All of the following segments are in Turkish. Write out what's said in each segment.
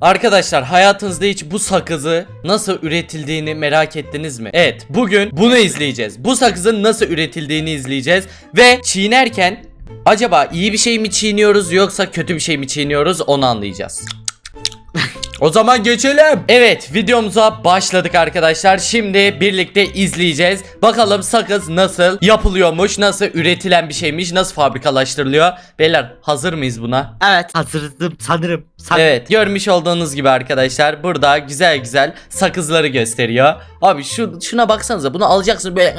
Arkadaşlar hayatınızda hiç bu sakızı nasıl üretildiğini merak ettiniz mi? Evet bugün bunu izleyeceğiz. Bu sakızın nasıl üretildiğini izleyeceğiz. Ve çiğnerken acaba iyi bir şey mi çiğniyoruz yoksa kötü bir şey mi çiğniyoruz onu anlayacağız. O zaman geçelim. Evet videomuza başladık arkadaşlar. Şimdi birlikte izleyeceğiz. Bakalım sakız nasıl yapılıyormuş, nasıl üretilen bir şeymiş, nasıl fabrikalaştırılıyor. Beyler hazır mıyız buna? Evet hazırdım sanırım. Sanırım. Evet görmüş olduğunuz gibi arkadaşlar burada güzel güzel sakızları gösteriyor. Abi şu şuna baksanıza bunu alacaksınız böyle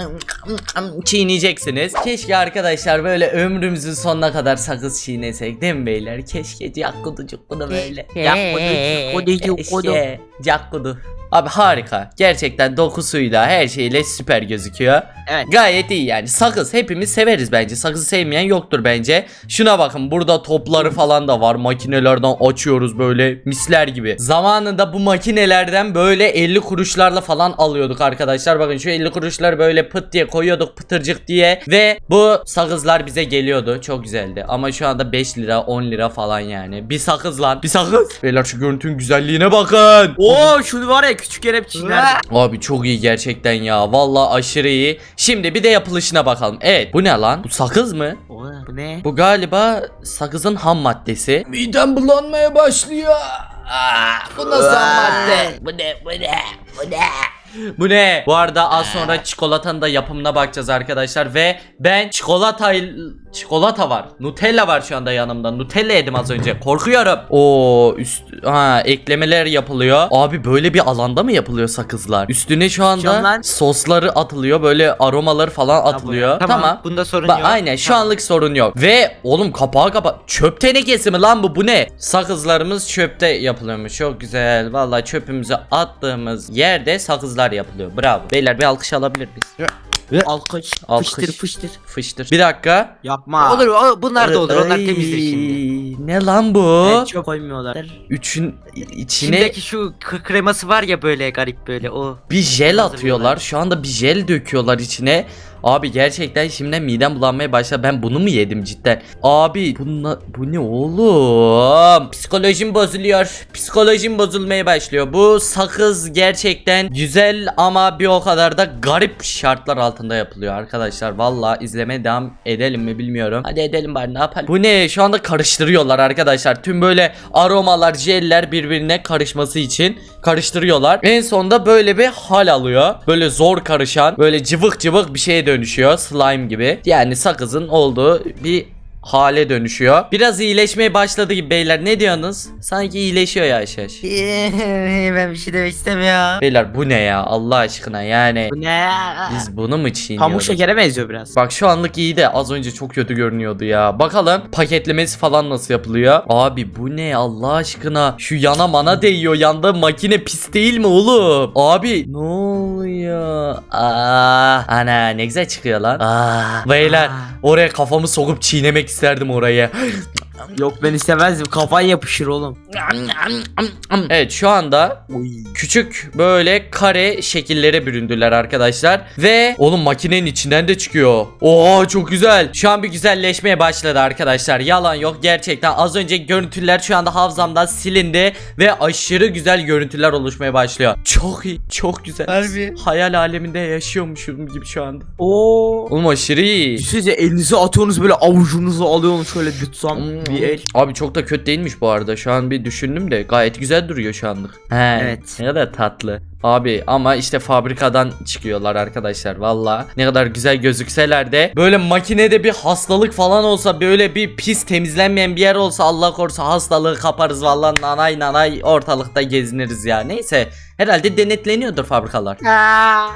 çiğneyeceksiniz. Keşke arkadaşlar böyle ömrümüzün sonuna kadar sakız çiğnesek değil mi beyler? Keşke cakkudu cukkudu böyle. Cakkudu, cukkudu, cukkudu. Keşke cakkudu. Abi harika. Gerçekten dokusuyla her şeyle süper gözüküyor. Evet. Gayet iyi yani. Sakız hepimiz severiz bence. Sakızı sevmeyen yoktur bence. Şuna bakın burada topları falan da var. Makinelerden açıyoruz böyle misler gibi. Zamanında bu makinelerden böyle 50 kuruşlarla falan alıyorduk arkadaşlar. Bakın şu 50 kuruşlar böyle pıt diye koyuyorduk pıtırcık diye. Ve bu sakızlar bize geliyordu. Çok güzeldi. Ama şu anda 5 lira 10 lira falan yani. Bir sakız lan. Bir sakız. Beyler şu görüntünün güzelliğine bakın. Oo şunu var ya küçük hep çiğnerdim. Abi çok iyi gerçekten ya. Vallahi aşırı iyi. Şimdi bir de yapılışına bakalım. Evet bu ne lan? Bu sakız mı? Oo, Bu ne? Bu galiba sakızın ham maddesi. Midem bulanmaya başlıyor. Aa, bu nasıl ham madde? Bu ne bu ne bu ne? Bu ne? Bu arada az sonra çikolatanın da yapımına bakacağız arkadaşlar ve ben çikolata çikolata var. Nutella var şu anda yanımda. Nutella yedim az önce. Korkuyorum. Oo üst ha eklemeler yapılıyor. Abi böyle bir alanda mı yapılıyor sakızlar? Üstüne şu anda Camlar. sosları atılıyor. Böyle aromaları falan atılıyor. Tamam. Tamam. Bunda sorun Ba- yok. aynen şu Tamam. anlık sorun yok. Ve oğlum kapağı kapa çöp tenekesi mi lan bu bu ne? Sakızlarımız çöpte yapılıyormuş. Çok güzel. Vallahi çöpümüzü attığımız yerde sakızlar yapılıyor. Bravo. Beyler bir alkış alabilir miyiz? Alkış, Alkış. fıştır fıştır. Fıştır. Bir dakika. Yapma. Olur o, bunlar da olur. Onlar temizdir şimdi. Ay, Ne lan bu? Evet, çok koymuyorlar. Üçün içine İçindeki şu k- kreması var ya böyle garip böyle o. bir jel atıyorlar. Şu anda bir jel döküyorlar içine. Abi gerçekten şimdiden midem bulanmaya başladı. Ben bunu mu yedim cidden? Abi bunla, bu ne oğlum? Psikolojim bozuluyor. Psikolojim bozulmaya başlıyor. Bu sakız gerçekten güzel ama bir o kadar da garip şartlar altında yapılıyor arkadaşlar. Valla izlemeye devam edelim mi bilmiyorum. Hadi edelim bari ne yapalım. Bu ne? Şu anda karıştırıyorlar arkadaşlar. Tüm böyle aromalar, jeller birbirine karışması için karıştırıyorlar. En sonunda böyle bir hal alıyor. Böyle zor karışan, böyle cıvık cıvık bir şeye dönüşüyor. Slime gibi. Yani sakızın olduğu bir hale dönüşüyor. Biraz iyileşmeye başladı gibi beyler. Ne diyorsunuz? Sanki iyileşiyor yavaş yavaş. ben bir şey demek istemiyorum. Beyler bu ne ya Allah aşkına yani. Bu ne? Biz bunu mu çiğniyoruz? Pamuk şekere benziyor biraz. Bak şu anlık iyi de az önce çok kötü görünüyordu ya. Bakalım paketlemesi falan nasıl yapılıyor? Abi bu ne Allah aşkına? Şu yana mana değiyor. Yanda makine pis değil mi oğlum? Abi ne oluyor? Aa, ana ne güzel çıkıyor lan. Aa, beyler Aa. oraya kafamı sokup çiğnemek isterdim orayı. Yok ben istemezdim. Kafan yapışır oğlum. Evet şu anda küçük böyle kare şekillere büründüler arkadaşlar. Ve oğlum makinenin içinden de çıkıyor. Oo çok güzel. Şu an bir güzelleşmeye başladı arkadaşlar. Yalan yok gerçekten. Az önce görüntüler şu anda hafızamdan silindi. Ve aşırı güzel görüntüler oluşmaya başlıyor. Çok iyi. Çok güzel. Harbi. Hayal aleminde yaşıyormuşum gibi şu anda. Oo. Oğlum aşırı iyi. Düşünsene elinizi atıyorsunuz böyle avucunuzu alıyorsunuz şöyle tutsam bir el. Abi çok da kötü değilmiş bu arada. Şu an bir düşündüm de gayet güzel duruyor şu anlık. He, Evet. Ne kadar tatlı. Abi ama işte fabrikadan çıkıyorlar arkadaşlar valla. Ne kadar güzel gözükseler de böyle makinede bir hastalık falan olsa böyle bir pis temizlenmeyen bir yer olsa Allah korusun hastalığı kaparız valla nanay nanay ortalıkta geziniriz ya. Neyse herhalde denetleniyordur fabrikalar.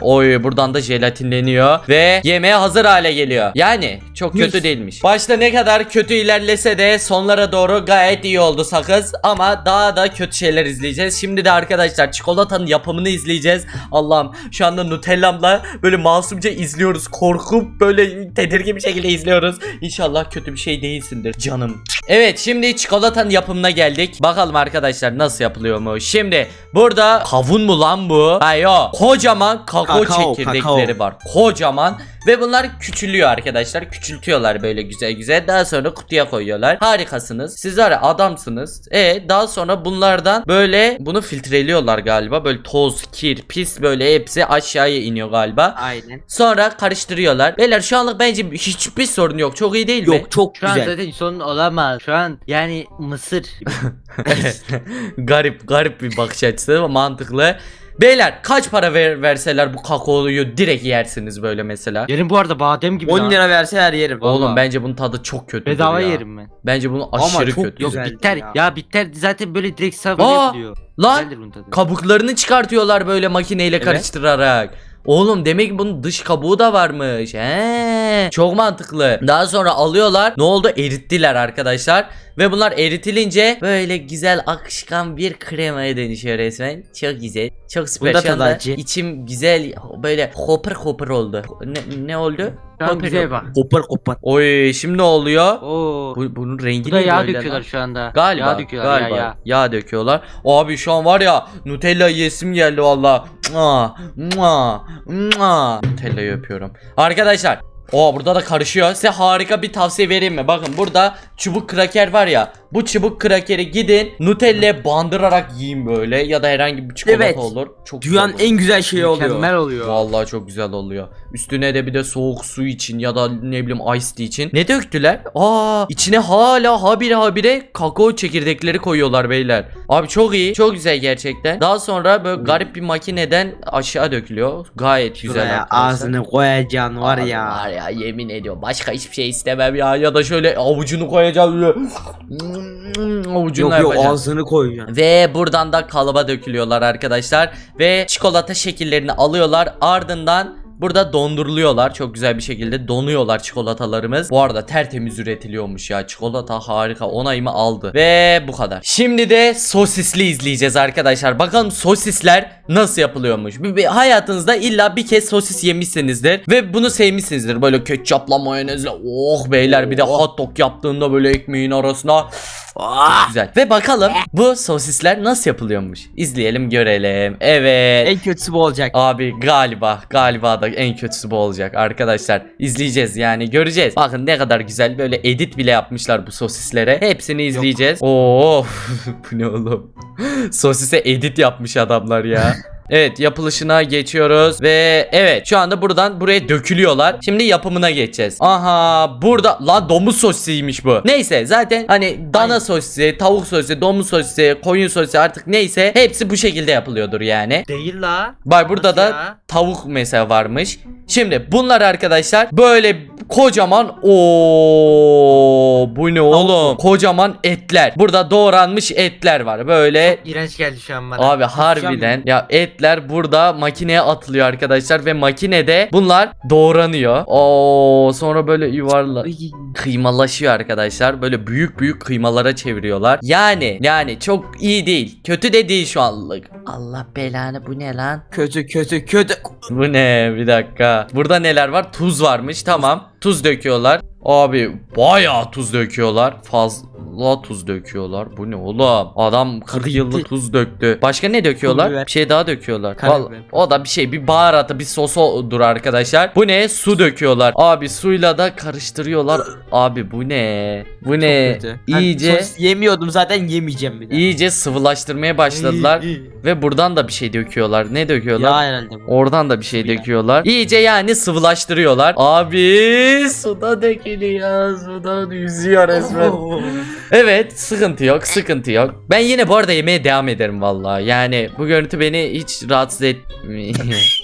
Oy buradan da jelatinleniyor ve yemeğe hazır hale geliyor. Yani çok kötü Mis. değilmiş. Başta ne kadar kötü ilerlese de sonlara doğru gayet iyi oldu sakız ama daha da kötü şeyler izleyeceğiz. Şimdi de arkadaşlar çikolatanın yapımını izleyeceğiz. Allah'ım şu anda Nutella'mla böyle masumca izliyoruz. Korkup böyle tedirgin bir şekilde izliyoruz. İnşallah kötü bir şey değilsindir canım. Evet şimdi çikolatanın yapımına geldik. Bakalım arkadaşlar nasıl yapılıyormuş. Şimdi burada kavun mu lan bu? Hayır. Kocaman kakao, Kakao, çekirdekleri kakao. var. Kocaman Ve bunlar küçülüyor arkadaşlar. Küçültüyorlar böyle güzel güzel. Daha sonra kutuya koyuyorlar. Harikasınız. Siz var ya adamsınız. E daha sonra bunlardan böyle bunu filtreliyorlar galiba. Böyle toz, kir, pis böyle hepsi aşağıya iniyor galiba. Aynen. Sonra karıştırıyorlar. Beyler şu anlık bence hiçbir sorun yok. Çok iyi değil mi? Yok çok Şu an güzel. zaten sorun olamaz. Şu an yani Mısır. garip garip bir bakış açısı ama mantıklı. Beyler kaç para ver, verseler bu kakaoyu direkt yersiniz böyle mesela. Yerim bu arada badem gibi 10 lan. lira verseler yerim. Oğlum Vallahi. bence bunun tadı çok kötü. Bedava yerim ben. Bence bunun Ama aşırı çok kötü. Yok bitter. ya. Ya. bitter zaten böyle direkt sabır Aa! yapılıyor. Lan kabuklarını çıkartıyorlar böyle makineyle Evet. karıştırarak. Oğlum demek ki bunun dış kabuğu da varmış. He. Çok mantıklı. Daha sonra alıyorlar. Ne oldu? Erittiler arkadaşlar. Ve bunlar eritilince böyle güzel akışkan bir kremaya dönüşüyor resmen. Çok güzel. Çok süper. Bunda Şu anda tadı acı. içim güzel böyle hopper hopper oldu. Ne, ne oldu? Şu an Hopper bak. Kopar kopar. Oy şimdi ne oluyor? Oo. Bu, bunun rengi Bu da neydi yağ öyle döküyorlar lan? şu anda. Galiba. Yağ döküyorlar galiba. ya Yağ, yağ. döküyorlar. Abi şu an var ya Nutella yesim geldi valla. Mua, mua, mua. Nutella'yı öpüyorum. Arkadaşlar o burada da karışıyor. Size harika bir tavsiye vereyim mi? Bakın burada çubuk kraker var ya. Bu çubuk krakeri gidin Nutella'ya bandırarak yiyin böyle ya da herhangi bir çikolata Evet. olur. Çok güzel Dünyanın olur. en güzel şeyi oluyor. Mükemmel oluyor. Vallahi çok güzel oluyor. Üstüne de bir de soğuk su için ya da ne bileyim ice tea için. Ne döktüler? Aa, içine hala habire habire kakao çekirdekleri koyuyorlar beyler. Abi çok iyi. Çok güzel gerçekten. Daha sonra böyle garip bir makineden aşağı dökülüyor. Gayet güzel Şuraya arkadaşlar. ağzını koyacaksın var Abi ya. Ya yemin ediyorum. Başka hiçbir şey istemem ya. Ya da şöyle avucunu koyacağım. Böyle. Avucunla Yok yok yapacağım. ağzını koyacaksın. Ve buradan da kalıba dökülüyorlar arkadaşlar. Ve çikolata şekillerini alıyorlar. Ardından burada donduruluyorlar. Çok güzel bir şekilde donuyorlar çikolatalarımız. Bu arada tertemiz üretiliyormuş ya. Çikolata harika onayımı aldı. Ve bu kadar. Şimdi de sosisli izleyeceğiz arkadaşlar. Bakalım sosisler nasıl yapılıyormuş. Bir, bir hayatınızda illa bir kez sosis yemişsinizdir. Ve bunu sevmişsinizdir. Böyle ketçapla mayonezle. Oh beyler bir de Oh. hot dog yaptığında böyle ekmeğin arasına. Ah, güzel. Ve bakalım bu sosisler nasıl yapılıyormuş. İzleyelim görelim. Evet. En kötüsü bu olacak. Abi galiba galiba da en kötüsü bu olacak arkadaşlar. İzleyeceğiz yani göreceğiz. Bakın ne kadar güzel böyle edit bile yapmışlar bu sosislere. Hepsini izleyeceğiz. Oo bu ne oğlum? Sosise edit yapmış adamlar ya. Evet yapılışına geçiyoruz ve evet şu anda buradan buraya dökülüyorlar. Şimdi yapımına geçeceğiz. Aha burada lan domuz sosisiymiş bu. Neyse zaten hani dana sosisi, tavuk sosisi, domuz sosisi, koyun sosisi artık neyse hepsi bu şekilde yapılıyordur yani. Değil la. Bak burada Nasıl da ya? tavuk mesela varmış. Şimdi bunlar arkadaşlar böyle kocaman o bu ne oğlum? Kocaman etler. Burada doğranmış etler var. Böyle İğrenç geldi şu an bana. Abi harbiden ya etler burada makineye atılıyor arkadaşlar ve makinede bunlar doğranıyor. Oo sonra böyle yuvarla kıymalaşıyor arkadaşlar. Böyle büyük büyük kıymalara çeviriyorlar. Yani yani çok iyi değil. Kötü de değil şu anlık. Allah belanı bu ne lan? Kötü kötü kötü. Bu ne? Bir dakika. Burada neler var? Tuz varmış. Tamam. Tuz döküyorlar. Abi bayağı tuz döküyorlar. Fazla tuz döküyorlar. Bu ne oğlum? Adam 40 Tadı yıllık tuz döktü. Başka ne döküyorlar? Bir şey daha döküyorlar. Karabiber. O da bir şey. Bir baharatı, bir sosudur arkadaşlar. Bu ne? Su döküyorlar. Abi suyla da karıştırıyorlar. Abi bu ne? Bu ne? Kötü. Ben İyice sos yemiyordum zaten yemeyeceğim bir daha. iyice sıvılaştırmaya başladılar. İyi, iyi. Ve buradan da bir şey döküyorlar. Ne döküyorlar? Ya herhalde bu. Oradan da bir şey döküyorlar. İyice yani sıvılaştırıyorlar. Abi suda dökülüyor. Suda yüzüyor resmen. Evet sıkıntı yok sıkıntı yok. Ben yine bu arada yemeye devam ederim vallahi. Yani bu görüntü beni hiç rahatsız etmiyor.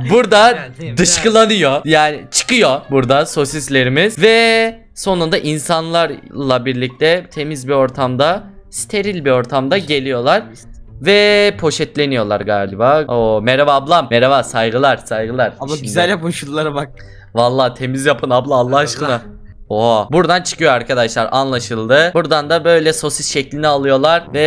burada dışkılanıyor. Yani çıkıyor burada sosislerimiz ve sonunda insanlarla birlikte temiz bir ortamda steril bir ortamda geliyorlar. Ve poşetleniyorlar galiba. Oo merhaba ablam. Merhaba saygılar saygılar. Ama Şimdi- güzel yapın şunlara bak. Vallahi temiz yapın abla Allah aşkına. Oha. Buradan çıkıyor arkadaşlar anlaşıldı. Buradan da böyle sosis şeklini alıyorlar ve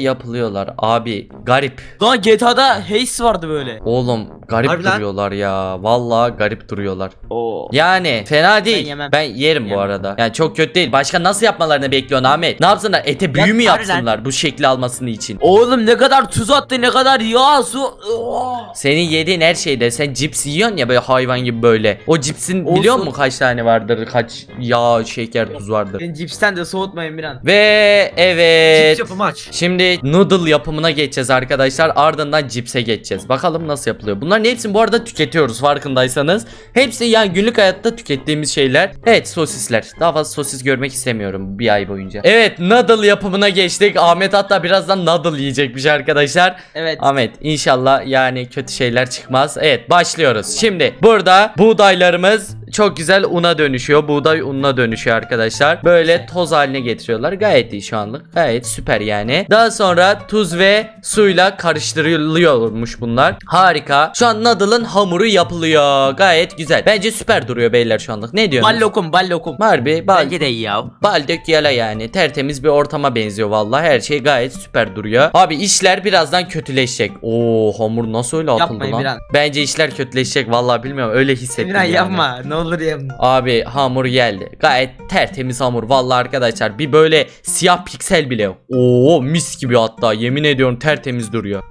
yapılıyorlar. Abi garip. Lan GTA'da Haze vardı böyle. Oğlum garip Harbi lan. duruyorlar ya. Vallahi garip duruyorlar. Oo. Yani fena değil. Ben, yemem. yerim bu Yemem. arada. Yani çok kötü değil. Başka nasıl yapmalarını bekliyorsun Ahmet? Ne yapsınlar? Ete büyü mü harbiden. yapsınlar bu şekli almasını için? Oğlum ne kadar tuz attı ne kadar yağ su. Oo. Senin yediğin her şeyde sen cips yiyorsun ya böyle hayvan gibi böyle. O cipsin Olsun. biliyor musun kaç tane vardır? Kaç yağ, şeker, tuz vardır? Beni cipsten de soğutmayın bir an. Ve evet. Cips yapımı aç. Şimdi noodle yapımına geçeceğiz arkadaşlar. Ardından cipse geçeceğiz. Bakalım nasıl yapılıyor. Bunların hepsini bu arada tüketiyoruz farkındaysanız. Hepsi yani günlük hayatta tükettiğimiz şeyler. Evet sosisler. Daha fazla sosis görmek istemiyorum bir ay boyunca. Evet noodle yapımına geçtik. Ahmet hatta birazdan noodle yiyecekmiş arkadaşlar. Evet. Ahmet inşallah yani kötü şeyler çıkmaz. Evet başlıyoruz. Şimdi burada buğdaylarımız çok güzel una dönüşüyor. Buğday ununa dönüşüyor arkadaşlar. Böyle toz haline getiriyorlar. Gayet iyi şu anlık. Gayet süper yani. Daha sonra tuz ve suyla karıştırılıyormuş bunlar. Harika. Şu an noodle'ın hamuru yapılıyor. Gayet güzel. Bence süper duruyor beyler şu anlık. Ne diyorsunuz? Bal lokum bal lokum. Harbi bal, Bence de iyi ya. Bal dök yala yani. Tertemiz bir ortama benziyor vallahi. Her şey gayet süper duruyor. Abi işler birazdan kötüleşecek. Oo hamur nasıl öyle atıldı Yapmayın lan? bir an. Bence işler kötüleşecek vallahi bilmiyorum. Öyle hissettim Emirhan yani. yapma ne olur yapma. Abi hamur geldi. Gayet tertemiz hamur. Vallahi arkadaşlar bir böyle siyah piksel bile yok. Oo mis gibi hatta. Yemin ediyorum tertemiz duruyor.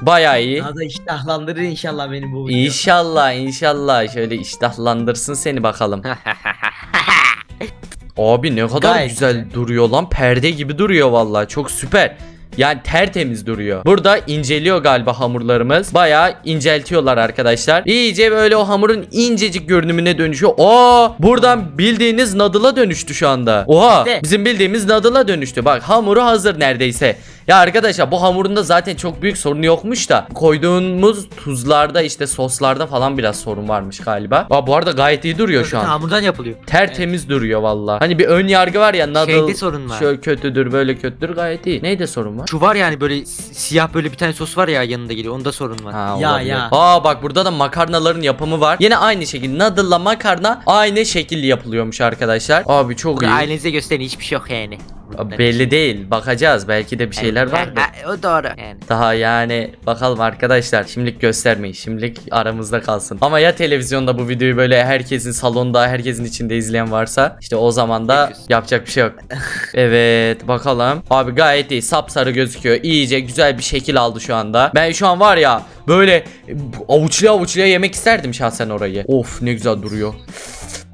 Bayağı iyi. Daha da iştahlandırır inşallah beni bu. video. İnşallah inşallah şöyle iştahlandırsın seni bakalım. Abi ne kadar Gayet güzel duruyor lan. Perde gibi duruyor vallahi. Çok süper. Yani tertemiz duruyor. Burada inceliyor galiba hamurlarımız. Bayağı inceltiyorlar arkadaşlar. İyice böyle o hamurun incecik görünümüne dönüşüyor. Aa, buradan bildiğiniz nadıla dönüştü şu anda. Oha, bizim bildiğimiz nadıla dönüştü. Bak hamuru hazır neredeyse. Ya arkadaşlar bu hamurunda zaten çok büyük sorunu yokmuş da koyduğumuz tuzlarda işte soslarda falan biraz sorun varmış galiba. Aa, bu arada gayet iyi duruyor şu an. Hamurdan yapılıyor. Tertemiz duruyor valla. Hani bir ön yargı var ya nadıl Şeyde sorun var. şöyle kötüdür böyle kötüdür gayet iyi. Neyde sorun var? Şu var yani böyle si- siyah böyle bir tane sos var ya yanında geliyor. Onda sorun var. Ha, Ya, olabilir. ya. Aa bak burada da makarnaların yapımı var. Yine aynı şekilde noodle'la makarna aynı şekilde yapılıyormuş arkadaşlar. Abi çok iyi. Ailenize gösterin hiçbir şey yok yani. Belli değil. Bakacağız. Belki de bir şeyler var. Ha, O doğru. Yani. Daha yani bakalım arkadaşlar. Şimdilik göstermeyin. Şimdilik aramızda kalsın. Ama ya televizyonda bu videoyu böyle herkesin salonda herkesin içinde izleyen varsa? İşte o zaman da yapacak bir şey yok. Evet bakalım. Abi gayet iyi. Sapsarı gözüküyor. İyice güzel bir şekil aldı şu anda. Ben şu an var ya böyle avuçluya avuçluya yemek isterdim şahsen orayı. Of ne güzel duruyor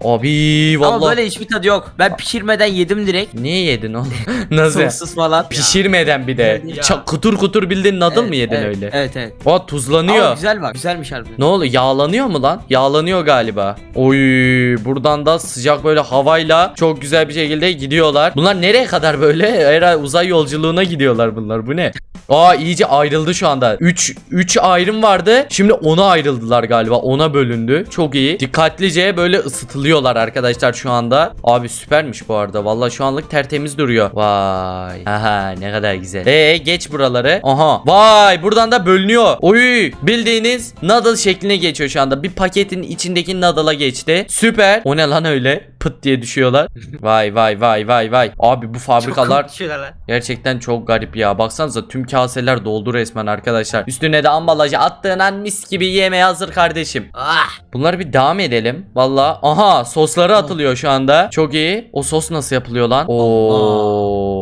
abi Ama vallahi böyle hiçbir tadı yok. Ben pişirmeden yedim direkt. niye yedin oğlum nasıl Sossuz falan. pişirmeden bir de Ya. Kutur kutur bildiğin nadıl Evet, mı yedin evet, öyle Evet evet. o tuzlanıyor. Ama güzel var. Güzelmiş harbiden. Ne oluyor? Yağlanıyor mu lan? Yağlanıyor galiba. Oy, buradan da sıcak böyle havayla çok güzel bir şekilde gidiyorlar. Bunlar nereye kadar böyle? Herhalde uzay yolculuğuna gidiyorlar bunlar. Bu ne? Aa iyice ayrıldı şu anda. 3 3 ayrım vardı. Şimdi 10'a ayrıldılar galiba. 10'a bölündü. Çok iyi. Dikkatlice böyle ısıtılıyorlar arkadaşlar şu anda. Abi süpermiş bu arada. Vallahi şu anlık tertemiz duruyor. Vay. Aha ne kadar güzel. Ee geç buraları. Aha. Vay buradan da bölünüyor. Oy bildiğiniz noodle şekline geçiyor şu anda. Bir paketin içindeki noodle'a geçti. Süper. O ne lan öyle? Pıt diye düşüyorlar. vay vay vay vay vay. Abi bu fabrikalar Çok. Gerçekten çok garip ya. Baksanıza tüm kaseler doldu resmen arkadaşlar. Üstüne de ambalajı attığın an mis gibi yemeğe hazır kardeşim. Ah. Bunları bir devam edelim. Valla. Aha sosları atılıyor şu anda. Çok iyi. O sos nasıl yapılıyor lan? Oo.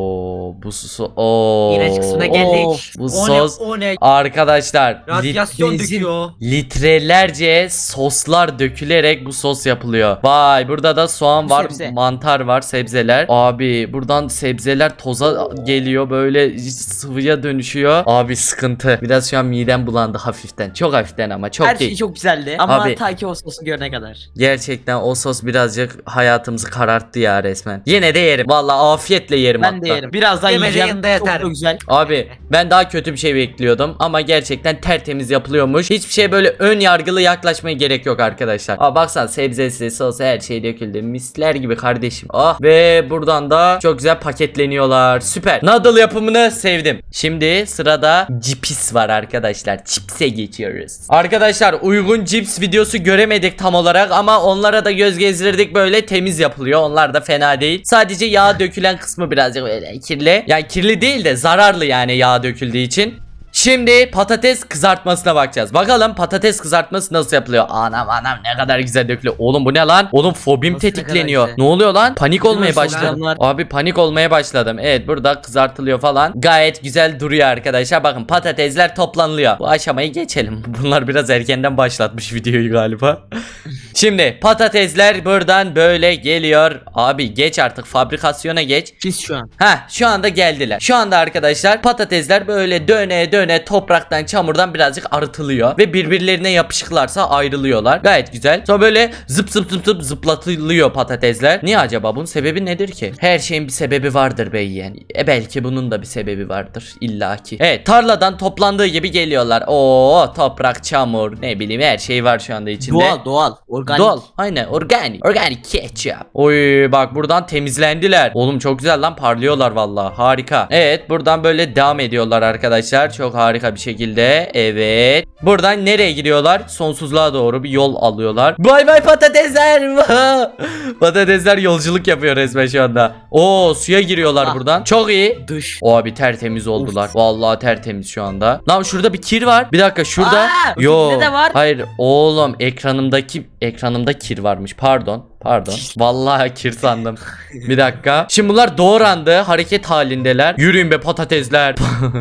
Bu sos. Oo. İğrenç kısmına geldik. Of, Bu O sos. ne o ne? Arkadaşlar lit- Radyasyon benzin. döküyor. litrelerce soslar dökülerek bu sos yapılıyor. Vay burada da soğan Bu var, sebze. mantar var, sebzeler. Abi buradan sebzeler toza geliyor böyle sıvıya dönüşüyor. Abi sıkıntı. Biraz şu an midem bulandı hafiften. Çok hafiften ama çok Her değil. şey çok güzeldi. Ama Abi- ta ki o sosu görene kadar. Gerçekten o sos birazcık hayatımızı kararttı ya resmen. Yine de yerim. Vallahi afiyetle yerim Ben hatta. de yerim. Biraz birazdan yemece yiyeceğim. yanında Çok güzel. Abi ben daha kötü bir şey bekliyordum ama gerçekten tertemiz yapılıyormuş. Hiçbir şey böyle ön yargılı yaklaşmaya gerek yok arkadaşlar. Aa baksana sebzesi, sosu her şey döküldü. Misler gibi kardeşim. Ah ve buradan da çok güzel paketleniyorlar. Süper. Noodle yapımını sevdim. Şimdi sırada cipis var arkadaşlar. Chips'e geçiyoruz. Arkadaşlar uygun cips videosu göremedik tam olarak ama onlara da göz gezdirdik böyle temiz yapılıyor. Onlar da fena değil. Sadece yağ dökülen kısmı birazcık böyle kirli. Yani kirli değil de zararlı yani yağ döküldüğü için. Şimdi patates kızartmasına bakacağız. Bakalım patates kızartması nasıl yapılıyor? Anam anam ne kadar güzel dökülüyor. Oğlum bu ne lan? Oğlum fobim Nasıl ne tetikleniyor. güzel? Ne oluyor lan? Panik olmaya Değil mi başladım. soğanlar? Abi panik olmaya başladım. Evet burada kızartılıyor falan. Gayet güzel duruyor arkadaşlar. Bakın patatesler toplanılıyor. Bu aşamayı geçelim. Bunlar biraz erkenden başlatmış videoyu galiba. Şimdi patatesler buradan böyle geliyor. Abi geç artık fabrikasyona geç. Pis şu an. Ha şu anda geldiler. Şu anda arkadaşlar patatesler böyle döne döne topraktan çamurdan birazcık arıtılıyor. Ve birbirlerine yapışıklarsa ayrılıyorlar. Gayet güzel. Sonra böyle zıp zıp zıp zıp zıplatılıyor patatesler. Niye acaba bunun sebebi nedir ki? Her şeyin bir sebebi vardır bey yani. E belki bunun da bir sebebi vardır illaki. Evet tarladan toplandığı gibi geliyorlar. Oo toprak çamur ne bileyim her şey var şu anda içinde. Doğal doğal. Organik. Doğal. Aynen organik. Organik ketchup. Oy bak buradan temizlendiler. Oğlum çok güzel lan parlıyorlar vallahi. Harika. Evet buradan böyle devam ediyorlar arkadaşlar. Çok harika bir şekilde. Evet. Buradan nereye gidiyorlar? Sonsuzluğa doğru bir yol alıyorlar. Bay bay patatesler. patatesler yolculuk yapıyor resmen şu anda. Oo suya giriyorlar Ah. buradan. Çok iyi. Dış. O abi tertemiz oldular. Vallahi tertemiz şu anda. Lan şurada bir kir var. Bir dakika şurada. Aa, Yo. de var. Hayır oğlum ekranımdaki ekranımda kir varmış. Pardon. Pardon. Vallahi kir sandım. Bir dakika. Şimdi bunlar doğrandı. Hareket halindeler. Yürüyün be patatesler.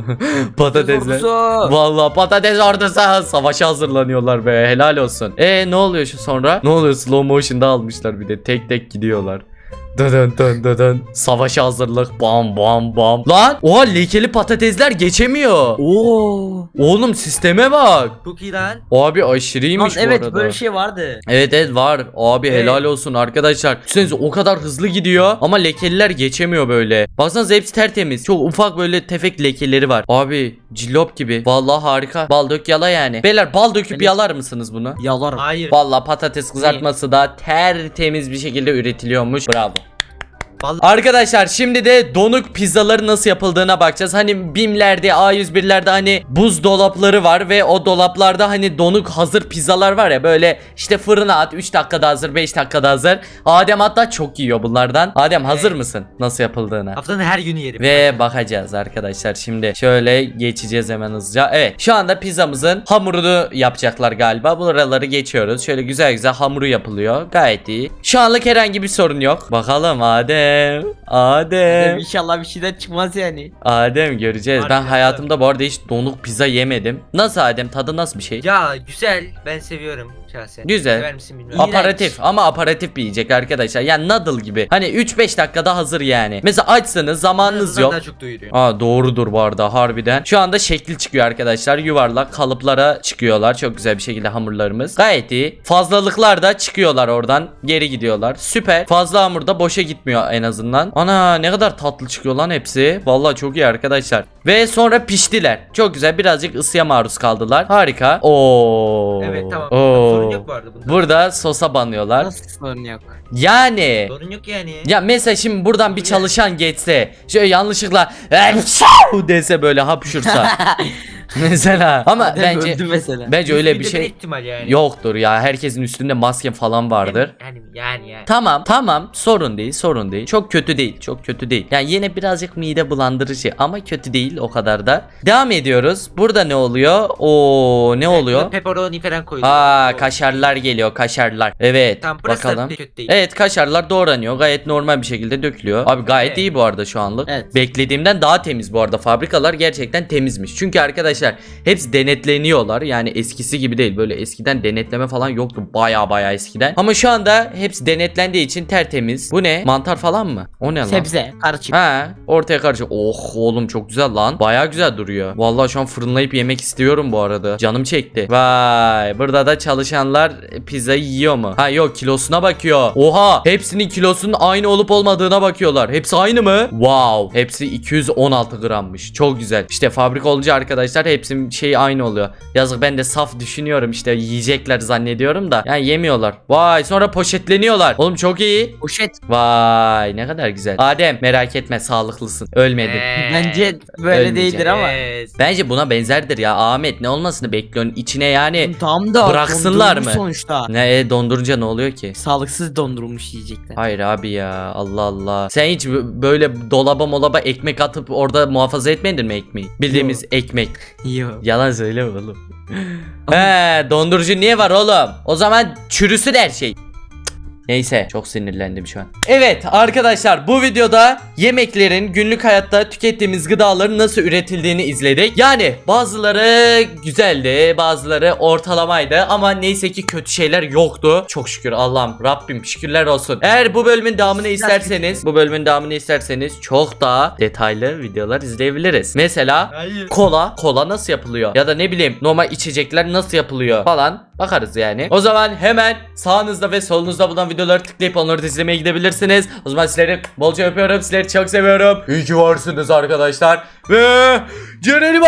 patatesler. Vallahi patates ordusu savaşa hazırlanıyorlar be helal olsun. E ne oluyor şu sonra? Ne oluyor slow motion'da almışlar bir de tek tek gidiyorlar. Dön dön dön dön. Savaşa hazırlık. Bam bam bam. Lan oha lekeli patatesler geçemiyor. Oo. Oğlum sisteme bak. Çok iyi lan. Abi Lan aşırıymış bu evet arada. böyle şey vardı. Evet evet var. Abi Evet. helal olsun arkadaşlar. Düşünsenize o kadar hızlı gidiyor ama lekeliler geçemiyor böyle. Baksanıza hepsi tertemiz. Çok ufak böyle tefek lekeleri var. Abi cillop gibi. Vallahi harika. Bal dök yala yani. Beyler bal döküp Beni- yalar mısınız bunu? Yalarım. Hayır. Vallahi patates kızartması da tertemiz bir şekilde üretiliyormuş. Bravo. Vallahi Arkadaşlar şimdi de donuk pizzaları nasıl yapıldığına bakacağız. Hani BİM'lerde A101'lerde hani buzdolapları var ve o dolaplarda hani donuk hazır pizzalar var ya böyle işte fırına at 3 dakikada hazır 5 dakikada hazır. Adem hatta çok yiyor bunlardan. Adem hazır Evet. mısın? Nasıl yapıldığına? haftanın her günü yerim. Ve bakacağız arkadaşlar şimdi şöyle geçeceğiz hemen hızlıca Evet şu anda pizzamızın hamurunu yapacaklar galiba buraları geçiyoruz Şöyle güzel güzel hamuru yapılıyor gayet iyi Şu anlık herhangi bir sorun yok Bakalım Adem Adem İnşallah bir şeyden çıkmaz yani. Adem göreceğiz ben Harbiden hayatımda bu arada hiç donuk pizza yemedim Nasıl Adem tadı nasıl bir şey? Ya güzel. Ben seviyorum şahsen. Güzel. Sever misin bilmiyorum. Aparatif ama aparatif bir yiyecek arkadaşlar Yani noodle gibi Hani 3-5 dakikada hazır yani Mesela açsanız zamanınız Bundan yok Daha çok doyuruyor. Aa doğrudur bu arada harbiden. Şu anda şekil çıkıyor arkadaşlar. Yuvarlak kalıplara çıkıyorlar. Çok güzel bir şekilde hamurlarımız. Gayet iyi. Fazlalıklar da çıkıyorlar oradan. Geri gidiyorlar. Süper. Fazla hamur da boşa gitmiyor en azından. Ana ne kadar tatlı çıkıyor lan hepsi. Vallahi çok iyi arkadaşlar. Ve sonra piştiler. Çok güzel. Birazcık ısıya maruz kaldılar. Harika. Oo. Evet tamam. Oo. Sorun yok bu arada bunda. Burada sosa banıyorlar. Nasıl sorun yok. Yani Sorun yok yani. ya mesela şimdi buradan bir çalışan geçse şöyle yanlışlıkla dese böyle hapşursa mesela ama Adem bence öldü mesela. bence öyle bir şey ihtimal yani. yoktur ya herkesin üstünde maske falan vardır. Yani yani yani. Tamam tamam sorun değil sorun değil çok kötü değil çok kötü değil yani yine birazcık mide bulandırıcı ama kötü değil o kadar da devam ediyoruz burada ne oluyor o ne oluyor Pepperoni falan koyuyor. Aa O- kaşarlar geliyor kaşarlar evet da bakalım kötü değil. Evet kaşarlar doğranıyor. Gayet normal bir şekilde dökülüyor. Abi gayet Evet. iyi bu arada şu anlık. Evet. Beklediğimden daha temiz bu arada. Fabrikalar gerçekten temizmiş. Çünkü arkadaşlar arkadaşlar hepsi denetleniyorlar. Yani eskisi gibi değil. Böyle eskiden denetleme falan yoktu. Baya baya eskiden. Ama şu anda hepsi denetlendiği için tertemiz. Bu ne? Mantar falan mı? O ne lan? Sebze, karışık. Ha, ortaya karşı. Oh oğlum çok güzel lan. Baya güzel duruyor. Vallahi şu an fırınlayıp yemek istiyorum bu arada. Canım çekti. Vay. Burada da çalışanlar pizzayı yiyor mu? Ha yok kilosuna bakıyor. Oha. Hepsinin kilosunun aynı olup olmadığına bakıyorlar. Hepsi aynı mı? Wow. Hepsi 216 grammış. Çok güzel. İşte fabrika olunca arkadaşlar hepsinin şeyi aynı oluyor. Yazık ben de saf düşünüyorum işte yiyecekler zannediyorum da. Yani yemiyorlar. Vay sonra poşetleniyorlar. Oğlum çok iyi. Poşet. Vay ne kadar güzel. Adem merak etme sağlıklısın. Ölmedin. Bence böyle Ölmeyecek. değildir ama. Bence buna benzerdir ya Ahmet ne olmasını bekliyorsun içine yani Tam da Bıraksınlar dondurulmuş mı? sonuçta. ne e, dondurunca ne oluyor ki? Sağlıksız dondurulmuş yiyecekler. Hayır abi ya Allah Allah. Sen hiç böyle dolaba molaba ekmek atıp orada muhafaza etmedin mi ekmeği? Bildiğimiz ekmek. Yok. Yalan söyleme oğlum. He dondurucu niye var oğlum? O zaman çürüsün her şey. Neyse çok sinirlendim şu an. Evet arkadaşlar bu videoda yemeklerin günlük hayatta tükettiğimiz gıdaların nasıl üretildiğini izledik. Yani bazıları güzeldi bazıları ortalamaydı ama neyse ki kötü şeyler yoktu. Çok şükür Allah'ım Rabbim şükürler olsun. Eğer bu bölümün devamını isterseniz bu bölümün devamını isterseniz çok daha detaylı videolar izleyebiliriz. Mesela Hayır. kola kola nasıl yapılıyor ya da ne bileyim normal içecekler nasıl yapılıyor falan bakarız yani. O zaman hemen sağınızda ve solunuzda bulunan videoları tıklayıp onları da izlemeye gidebilirsiniz. O zaman sizleri bolca öpüyorum. Sizleri çok seviyorum. İyi ki varsınız arkadaşlar. Ve Ceren'im